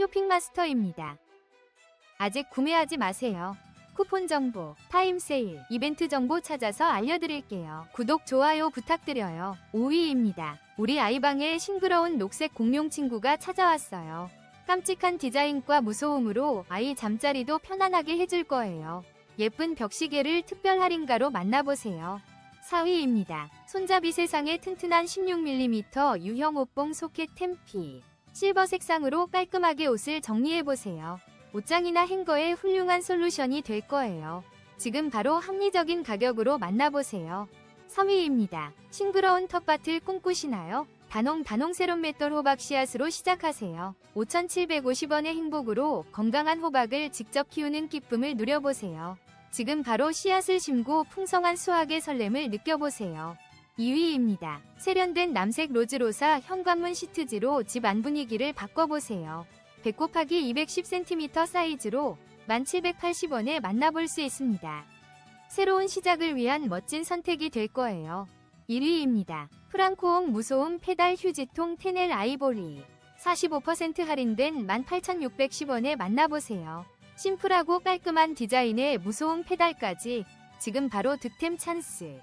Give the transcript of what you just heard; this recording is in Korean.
쇼핑마스터입니다. 아직 구매하지 마세요. 쿠폰 정보, 타임 세일, 이벤트 정보 찾아서 알려드릴게요. 구독, 좋아요 부탁드려요. 5위입니다. 우리 아이방에 싱그러운 녹색 공룡 친구가 찾아왔어요. 깜찍한 디자인과 무서움으로 아이 잠자리도 편안하게 해줄 거예요. 예쁜 벽시계를 특별 할인가로 만나보세요. 4위입니다. 손잡이 세상의 튼튼한 16mm 유형 옷봉 소켓 템피. 실버 색상으로 깔끔하게 옷을 정리해보세요. 옷장이나 행거에 훌륭한 솔루션이 될 거예요. 지금 바로 합리적인 가격으로 만나보세요. 3위입니다. 싱그러운 텃밭을 꿈꾸시나요? 단홍 단홍 세롬 맷돌 호박 씨앗으로 시작하세요. 5,750원의 행복으로 건강한 호박을 직접 키우는 기쁨을 누려보세요. 지금 바로 씨앗을 심고 풍성한 수확의 설렘을 느껴보세요. 2위입니다. 세련된 남색 로즈로사 현관문 시트지로 집 안 분위기를 바꿔보세요. 100 곱하기 210cm 사이즈로 1780원에 만나볼 수 있습니다. 새로운 시작을 위한 멋진 선택이 될 거예요. 1위입니다. 프랑코옹 무소음 페달 휴지통 테넬 아이보리 45% 할인된 18,610원에 만나보세요. 심플하고 깔끔한 디자인의 무소음 페달까지 지금 바로 득템 찬스.